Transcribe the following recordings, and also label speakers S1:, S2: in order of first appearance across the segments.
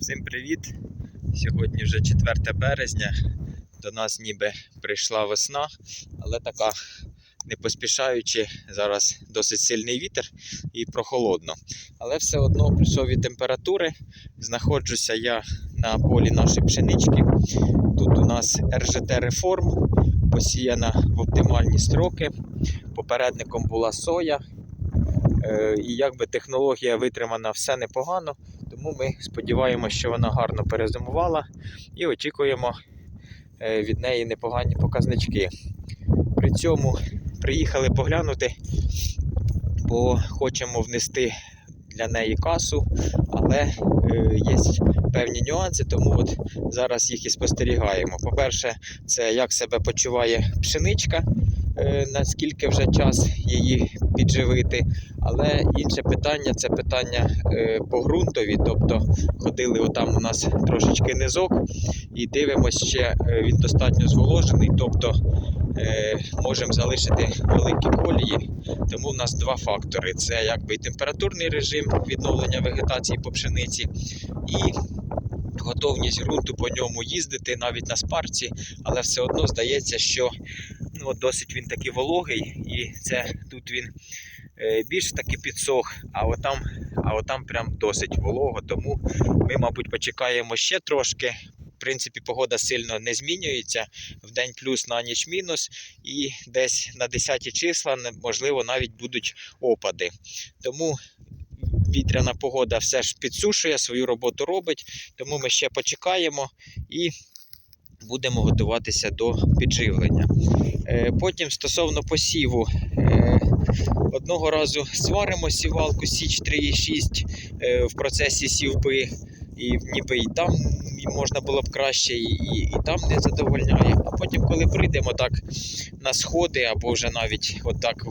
S1: Всім привіт! Сьогодні вже 4 березня. До нас ніби прийшла весна, але така не поспішаючи, зараз досить сильний вітер і прохолодно. Але все одно плюсові температури. Знаходжуся я на полі нашої пшенички. Тут у нас РЖТ реформ, посіяна в оптимальні строки. Попередником була соя. Е, І якби технологія витримана все непогано, тому ми сподіваємося, що вона гарно перезимувала і очікуємо е, від неї непогані показнички. При цьому приїхали поглянути, бо хочемо внести для неї касу, але е, є певні нюанси, тому от зараз їх і спостерігаємо. По-перше, це як себе почуває пшеничка, е, наскільки вже час її підживити. Але інше питання це питання е, по ґрунтові. Тобто ходили отам у нас трошечки низок і дивимося, ще е, він достатньо зволожений, тобто е, можемо залишити великі колії. Тому в нас два фактори: це якби температурний режим відновлення вегетації по пшениці, і готовність ґрунту по ньому їздити навіть на спарці, але все одно здається, що ну, от досить він такий вологий, і це тут він е, більш таки підсох, а отам, а отам прям досить волого. Тому ми, мабуть, почекаємо ще трошки. В принципі, погода сильно не змінюється. В день плюс на ніч мінус, і десь на 10 числа, можливо, навіть будуть опади. Тому вітряна погода все ж підсушує, свою роботу робить. Тому ми ще почекаємо і будемо готуватися до підживлення. Е, Потім стосовно посіву. е, Одного разу сваримо сівалку Січ 3,6 е, в процесі сівби, і ніби і там можна було б краще, і, і, і там не задовольняє. А потім, коли прийдемо так на сходи, або вже навіть отак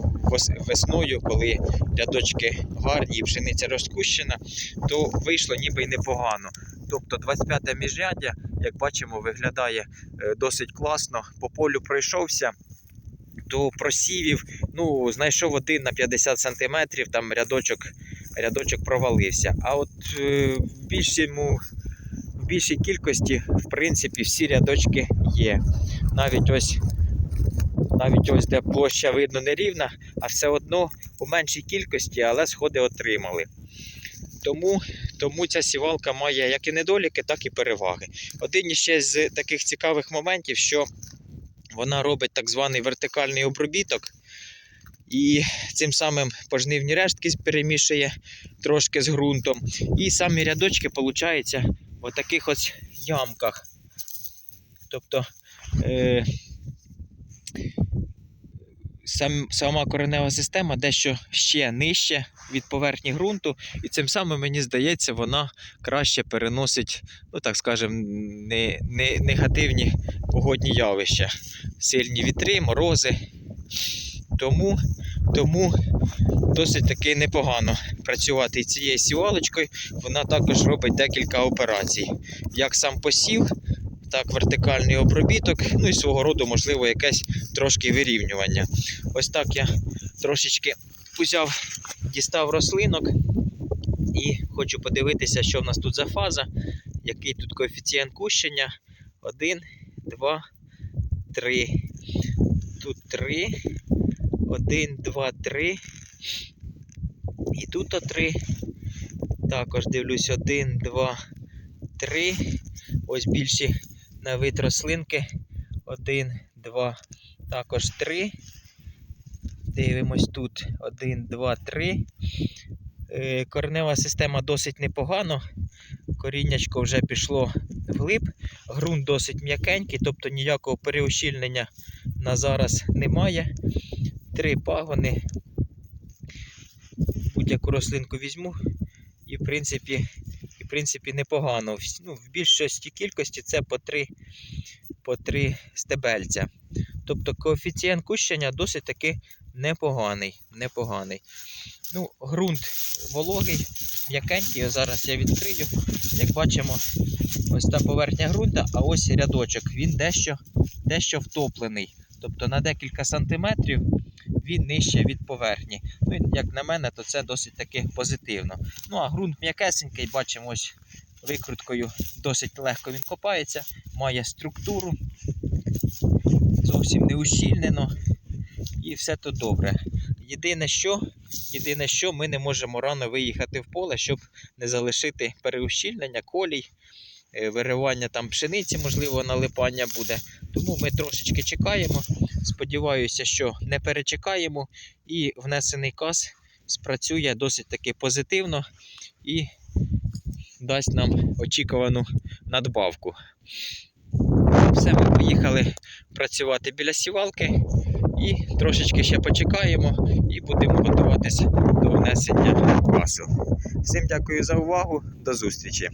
S1: весною, коли рядочки гарні і пшениця розкущена, то вийшло ніби й непогано. Тобто 25 міжряддя, як бачимо, виглядає досить класно. По полю пройшовся. То просівів, ну, знайшов один на 50 сантиметрів, там рядочок, рядочок провалився. А от е, в, в більшій кількості, в принципі, всі рядочки є. Навіть ось, навіть ось де площа видно нерівна, а все одно у меншій кількості, але сходи отримали. Тому, тому ця сівалка має як і недоліки, так і переваги. Один іще з таких цікавих моментів, що вона робить так званий вертикальний обробіток, і цим самим пожнивні рештки перемішує трошки з ґрунтом. І самі рядочки, виходить, в таких ось ямках. Тобто е, сам, сама коренева система дещо ще нижче від поверхні ґрунту, і цим самим, мені здається, вона краще переносить, ну так скажемо, не, не, негативні погодні явища, сильні вітри, морози. Тому, тому досить таки непогано працювати цією сівалочкою. Вона також робить декілька операцій. Як сам посів, так вертикальний обробіток, ну і свого роду, можливо, якесь трошки вирівнювання. Ось так я трошечки узяв, дістав рослинок і хочу подивитися, що в нас тут за фаза, який тут коефіцієнт кущення. Один, два, три. Тут три. Один, два, три. І тут три. Також дивлюсь, один, два, три. Ось більші на вид рослинки. Один, два, також три. Дивимось тут. Один, два, три. Е, Коренева система досить непогано. Коріннячко вже пішло вглиб. Грунт досить м'якенький, тобто ніякого переущільнення на зараз немає. Три пагони. Будь-яку рослинку візьму. І в принципі, в принципі непогано. Ну, в більшості кількості це по три, по три стебельця. Тобто коефіцієнт кущення досить таки непоганий. непоганий. Ну, ґрунт вологий, м'якенький. Зараз я відкрию. Як бачимо, ось та поверхня ґрунта, а ось рядочок. Він дещо, дещо втоплений. Тобто на декілька сантиметрів він нижче від поверхні. Ну, як на мене, то це досить таки позитивно. Ну а ґрунт м'якесенький, бачимо, ось викруткою досить легко він копається, має структуру, зовсім не ущільнено і все то добре. Єдине, що, єдине, що ми не можемо рано виїхати в поле, щоб не залишити переущільнення, колій, е, виривання там пшениці, можливо, налипання буде. Тому ми трошечки чекаємо. Сподіваюся, що не перечекаємо, і внесений каз спрацює досить таки позитивно і дасть нам очікувану надбавку. Все, ми поїхали працювати біля сівалки і трошечки ще почекаємо і будемо готуватися до внесення касу. Всім дякую за увагу. До зустрічі!